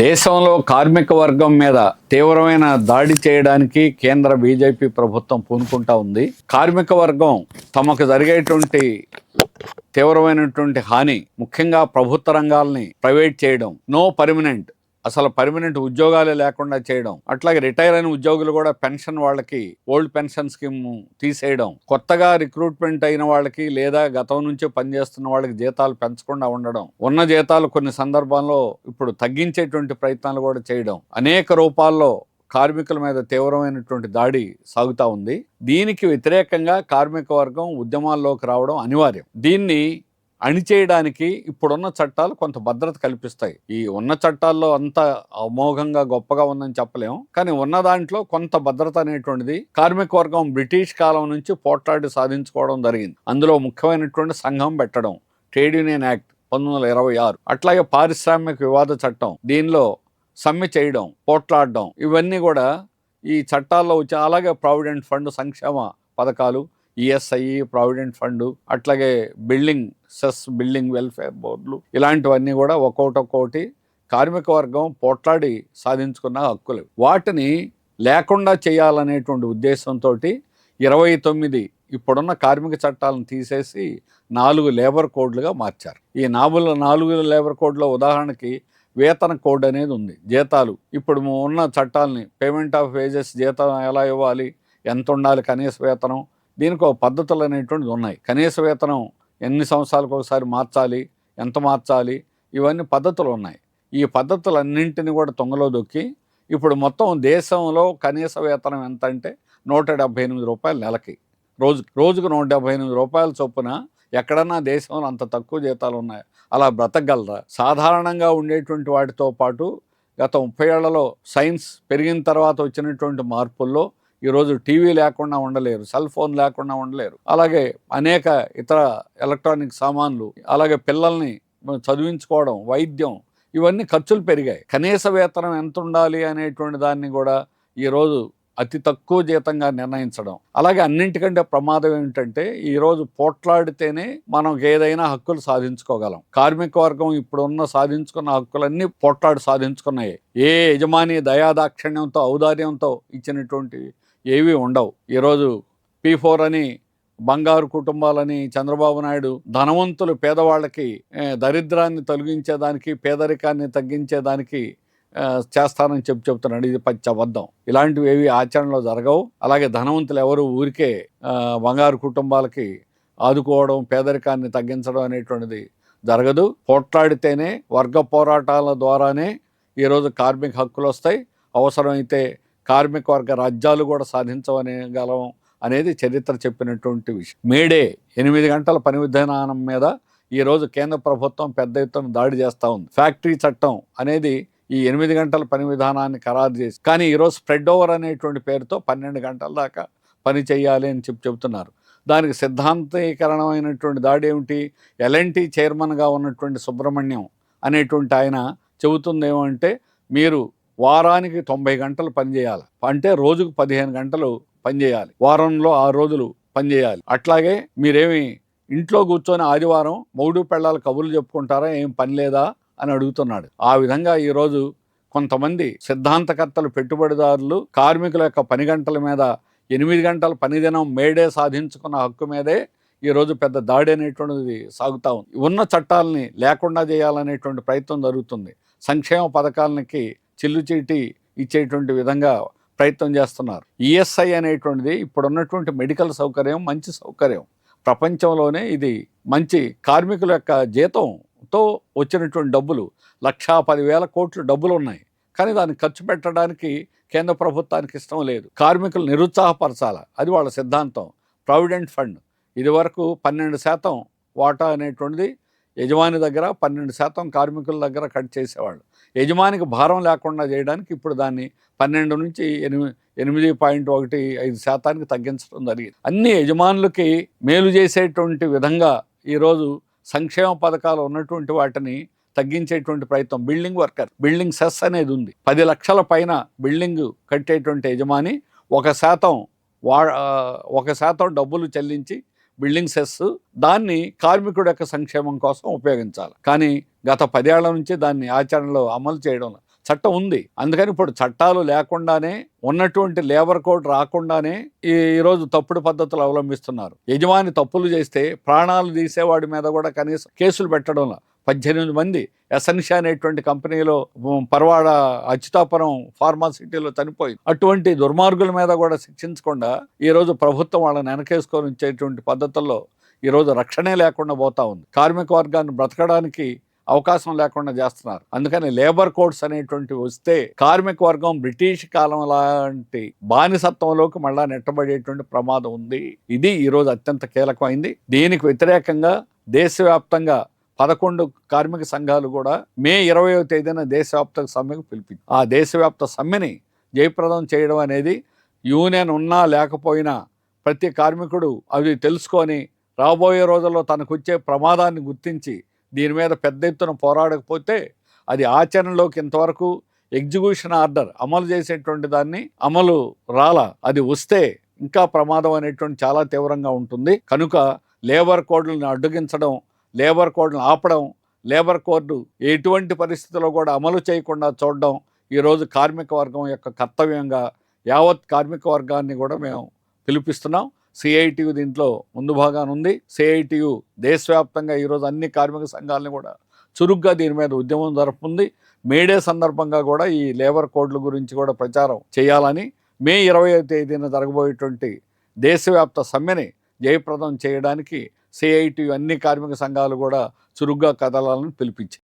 దేశంలో కార్మిక వర్గం మీద తీవ్రమైన దాడి చేయడానికి కేంద్ర బీజేపీ ప్రభుత్వం పూనుకుంటా ఉంది. కార్మిక వర్గం తమకు జరిగేటువంటి తీవ్రమైనటువంటి హాని ముఖ్యంగా ప్రభుత్వ రంగాల్ని ప్రైవేట్ చేయడం. నో పర్మనెంట్ అసలు పర్మనెంట్ ఉద్యోగాలే లేకుండా చేయడం అట్లాగే రిటైర్ అయిన ఉద్యోగులు కూడా పెన్షన్ వాళ్ళకి ఓల్డ్ పెన్షన్ స్కీమ్ తీసేయడం కొత్తగా రిక్రూట్మెంట్ అయిన వాళ్ళకి లేదా గతం నుంచి పనిచేస్తున్న వాళ్ళకి జీతాలు పెంచకుండా ఉండడం ఉన్న జీతాలు కొన్ని సందర్భాల్లో ఇప్పుడు తగ్గించేటువంటి ప్రయత్నాలు కూడా చేయడం అనేక రూపాల్లో కార్మికుల మీద తీవ్రమైనటువంటి దాడి సాగుతూ ఉంది. దీనికి వ్యతిరేకంగా కార్మిక వర్గం ఉద్యమాల్లోకి రావడం అనివార్యం. దీన్ని అణిచేయడానికి ఇప్పుడున్న చట్టాలు కొంత భద్రత కల్పిస్తాయి. ఈ ఉన్న చట్టాల్లో అంత అమోఘంగా గొప్పగా ఉందని చెప్పలేం. కానీ ఉన్న దాంట్లో కొంత భద్రత అనేటువంటిది కార్మిక వర్గం బ్రిటిష్ కాలం నుంచి పోట్లాడి సాధించుకోవడం జరిగింది. అందులో ముఖ్యమైనటువంటి సంఘం పెట్టడం ట్రేడ్ యూనియన్ యాక్ట్ పంతొమ్మిది వందల ఇరవై ఆరు. అట్లాగే పారిశ్రామిక వివాద చట్టం దీనిలో సమ్మె చేయడం పోట్లాడడం ఇవన్నీ కూడా ఈ చట్టాల్లో వచ్చి అలాగే ప్రావిడెంట్ ఫండ్ సంక్షేమ పథకాలు ఈఎస్ఐ ప్రావిడెంట్ ఫండ్ అట్లాగే బిల్డింగ్ సెస్ బిల్డింగ్ వెల్ఫేర్ బోర్డులు ఇలాంటివన్నీ కూడా ఒక్కొక్కటి ఒక్కొక్కటి కార్మిక వర్గం పోట్లాడి సాధించుకున్న హక్కులు. వాటిని లేకుండా చేయాలనేటువంటి ఉద్దేశంతో ఇరవై తొమ్మిది ఇప్పుడున్న కార్మిక చట్టాలను తీసేసి నాలుగు లేబర్ కోడ్లుగా మార్చారు. ఈ నాలుగు నాలుగు లేబర్ కోడ్లో ఉదాహరణకి వేతన కోడ్ అనేది ఉంది. జీతాలు. ఇప్పుడు ఉన్న చట్టాలని పేమెంట్ ఆఫ్ వేజెస్ జీతం ఎలా ఇవ్వాలి? ఎంత ఉండాలి కనీస వేతనం? దీనికి ఒక పద్ధతులు అనేటువంటిది ఉన్నాయి. కనీస వేతనం ఎన్ని సంవత్సరాలకు ఒకసారి మార్చాలి ఎంత మార్చాలి ఇవన్నీ పద్ధతులు ఉన్నాయి. ఈ పద్ధతులన్నింటినీ కూడా తొంగలో దొక్కి ఇప్పుడు మొత్తం దేశంలో కనీస వేతనం ఎంత అంటే నూట డెబ్బై ఎనిమిది రూపాయలు నెలకి. రోజు రోజుకు నూట డెబ్బై ఎనిమిది రూపాయల చొప్పున ఎక్కడన్నా దేశంలో అంత తక్కువ జీతాలు ఉన్నాయి? అలా బ్రతకగలరా? సాధారణంగా ఉండేటువంటి వాటితో పాటు గత ముప్పై ఏళ్ళలో సైన్స్ పెరిగిన తర్వాత వచ్చినటువంటి మార్పుల్లో ఈరోజు టీవీ లేకుండా ఉండలేరు సెల్ ఫోన్ లేకుండా ఉండలేరు. అలాగే అనేక ఇతర ఎలక్ట్రానిక్ సామాన్లు అలాగే పిల్లల్ని చదివించుకోవడం వైద్యం ఇవన్నీ ఖర్చులు పెరిగాయి. కనీస వేతనం ఎంత ఉండాలి అనేటువంటి దాన్ని కూడా ఈరోజు అతి తక్కువ జీతంగా నిర్ణయించడం. అలాగే అన్నింటికంటే ప్రమాదం ఏమిటంటే ఈరోజు పోట్లాడితేనే మనం ఏదైనా హక్కులు సాధించుకోగలం. కార్మిక వర్గం ఇప్పుడున్న సాధించుకున్న హక్కులన్నీ పోట్లాడి సాధించుకున్నాయి. ఏ యజమాని దయాదాక్షిణ్యంతో ఔదార్యంతో ఇచ్చినటువంటి ఏవి ఉండవు. ఈరోజు పీ ఫోర్ అని బంగారు కుటుంబాలని చంద్రబాబు నాయుడు ధనవంతులు పేదవాళ్ళకి దరిద్రాన్ని తొలగించేదానికి పేదరికాన్ని తగ్గించేదానికి చేస్తానని చెప్పి చెప్తున్నాడు. ఇది పచ్చబద్ధం ఇలాంటివి ఏవి ఆచరణలో జరగవు. అలాగే ధనవంతులు ఎవరు ఊరికే బంగారు కుటుంబాలకి ఆదుకోవడం పేదరికాన్ని తగ్గించడం అనేటువంటిది జరగదు. పోట్లాడితేనే వర్గ పోరాటాల ద్వారానే ఈరోజు కార్మిక హక్కులు వస్తాయి అవసరమైతే కార్మిక వర్గ రాజ్యాలు కూడా సాధించవనేగలం అనేది చరిత్ర చెప్పినటువంటి విషయం. మేడే ఎనిమిది గంటల పని విధానం మీద ఈరోజు కేంద్ర ప్రభుత్వం పెద్ద ఎత్తున దాడి చేస్తూ ఉంది. ఫ్యాక్టరీ చట్టం అనేది ఈ ఎనిమిది గంటల పని విధానాన్ని ఖరారు చేసి కానీ ఈరోజు స్ప్రెడ్ ఓవర్ అనేటువంటి పేరుతో పన్నెండు గంటల దాకా పని చేయాలి అని చెప్పి చెబుతున్నారు. దానికి సిద్ధాంతీకరణమైనటువంటి దాడి ఏమిటి? ఎల్ఎన్టీ చైర్మన్గా ఉన్నటువంటి సుబ్రహ్మణ్యం అనేటువంటి ఆయన చెబుతుంది ఏమంటే మీరు వారానికి తొంభై గంటలు పనిచేయాలి అంటే రోజుకు పదిహేను గంటలు పనిచేయాలి వారంలో ఆరు రోజులు పనిచేయాలి అట్లాగే మీరేమి ఇంట్లో కూర్చొని ఆదివారం మౌడు పెళ్ళాల కబుర్లు చెప్పుకుంటారా? ఏం పని లేదా? అని అడుగుతున్నాడు. ఆ విధంగా ఈరోజు కొంతమంది సిద్ధాంతకర్తలు పెట్టుబడిదారులు కార్మికుల యొక్క పని గంటల మీద ఎనిమిది గంటల పని దినం మేడే సాధించుకున్న హక్కు మీదే ఈరోజు పెద్ద దాడి అనేటువంటిది సాగుతూ ఉంది. ఉన్న చట్టాలని లేకుండా చేయాలనేటువంటి ప్రయత్నం జరుగుతుంది. సంక్షేమ పథకాలకి చిల్లుచీటి ఇచ్చేటువంటి విధంగా ప్రయత్నం చేస్తున్నారు. ఈఎస్ఐ అనేటువంటిది ఇప్పుడున్నటువంటి మెడికల్ సౌకర్యం మంచి సౌకర్యం. ప్రపంచంలోనే ఇది మంచి కార్మికుల యొక్క జీతంతో వచ్చినటువంటి డబ్బులు. లక్షా పదివేల కోట్లు డబ్బులు ఉన్నాయి కానీ దాన్ని ఖర్చు పెట్టడానికి కేంద్ర ప్రభుత్వానికి ఇష్టం లేదు. కార్మికులు నిరుత్సాహపరచాల. అది వాళ్ళ సిద్ధాంతం. Provident fund. ఇది వరకు పన్నెండు శాతం వాటా అనేటువంటిది యజమాని దగ్గర పన్నెండు శాతం కార్మికుల దగ్గర కట్ చేసేవాళ్ళు. యజమానికి భారం లేకుండా చేయడానికి ఇప్పుడు దాన్ని పన్నెండు నుంచి ఎనిమిది ఎనిమిది పాయింట్ ఒకటి ఐదు శాతానికి తగ్గించడం జరిగింది. అన్ని యజమానులకి మేలు చేసేటువంటి విధంగా ఈరోజు సంక్షేమ పథకాలు ఉన్నటువంటి వాటిని తగ్గించేటువంటి ప్రయత్నం బిల్డింగ్ వర్కర్ బిల్డింగ్ సెస్ అనేది ఉంది. పది లక్షల పైన బిల్డింగ్ కట్టేటువంటి యజమాని ఒక శాతం వా ఒక శాతం డబ్బులు చెల్లించి బిల్డింగ్ సెస్ దాన్ని కార్మికుడు యొక్క సంక్షేమం కోసం ఉపయోగించాలి. కానీ గత పదేళ్ళ నుంచి దాన్ని ఆచరణలో అమలు చేయడం చట్టం ఉంది. అందుకని ఇప్పుడు చట్టాలు లేకుండానే ఉన్నటువంటి లేబర్ కోడ్ రాకుండానే ఈ ఈరోజు తప్పుడు పద్ధతులు అవలంబిస్తున్నారు. యజమాని తప్పులు చేస్తే ప్రాణాలు తీసేవాడి మీద కూడా కనీసం కేసులు పెట్టడంలో పద్దెనిమిది మంది ఎసెన్షియా అనేటువంటి కంపెనీలో పర్వాడ పరవాడ అచ్యుతాపురం ఫార్మాసిటీలో చనిపోయింది అటువంటి దుర్మార్గుల మీద కూడా శిక్షించకుండా ఈరోజు ప్రభుత్వం వాళ్ళని వెనకేసుకొని ఉంచేటువంటి పద్ధతుల్లో ఈరోజు రక్షణే లేకుండా పోతా ఉంది. కార్మిక వర్గాన్ని బ్రతకడానికి అవకాశం లేకుండా చేస్తున్నారు. అందుకని లేబర్ కోడ్స్ అనేటువంటి వస్తే కార్మిక వర్గం బ్రిటిష్ కాలం లాంటి బానిసత్వంలోకి మళ్ళా నెట్టబడేటువంటి ప్రమాదం ఉంది. ఇది ఈరోజు అత్యంత కీలకమైంది. దీనికి వ్యతిరేకంగా దేశవ్యాప్తంగా పదకొండు కార్మిక సంఘాలు కూడా మే ఇరవయో తేదీన దేశవ్యాప్త సమ్మెకు పిలిపింది ఆ దేశవ్యాప్త సమ్మెని జయప్రదం చేయడం అనేది యూనియన్ ఉన్నా లేకపోయినా ప్రతి కార్మికుడు అవి తెలుసుకొని రాబోయే రోజుల్లో తనకు వచ్చే ప్రమాదాన్ని గుర్తించి దీని మీద పెద్ద ఎత్తున పోరాడకపోతే అది ఆచరణలోకి ఇంతవరకు ఎగ్జిక్యూషన్ ఆర్డర్ అమలు చేసేటువంటి దాన్ని అమలు రాల. అది వస్తే ఇంకా ప్రమాదం అనేటువంటి చాలా తీవ్రంగా ఉంటుంది. కనుక లేబర్ కోడ్లను అడ్డగించడం లేబర్ కోడ్ను ఆపడం లేబర్ కోడ్ ఎటువంటి పరిస్థితుల్లో కూడా అమలు చేయకుండా చూడడం ఈరోజు కార్మిక వర్గం యొక్క కర్తవ్యంగా యావత్ కార్మిక వర్గాన్ని కూడా మేము పిలిపిస్తున్నాం. సిఐటియు దీంట్లో ముందు భాగాన ఉంది. సిఐటియు దేశవ్యాప్తంగా ఈరోజు అన్ని కార్మిక సంఘాలను కూడా చురుగ్గా దీని మీద ఉద్యమం జరుపుతుంది మేడే సందర్భంగా కూడా ఈ లేబర్ కోడ్ల గురించి కూడా ప్రచారం చేయాలని మే ఇరవై తేదీన జరగబోయేటువంటి దేశవ్యాప్త సమ్మెని జయప్రదం చేయడానికి సిఐటి అన్ని కార్మిక సంఘాలు కూడా చురుగ్గా కదలాలని పిలిపించాయి.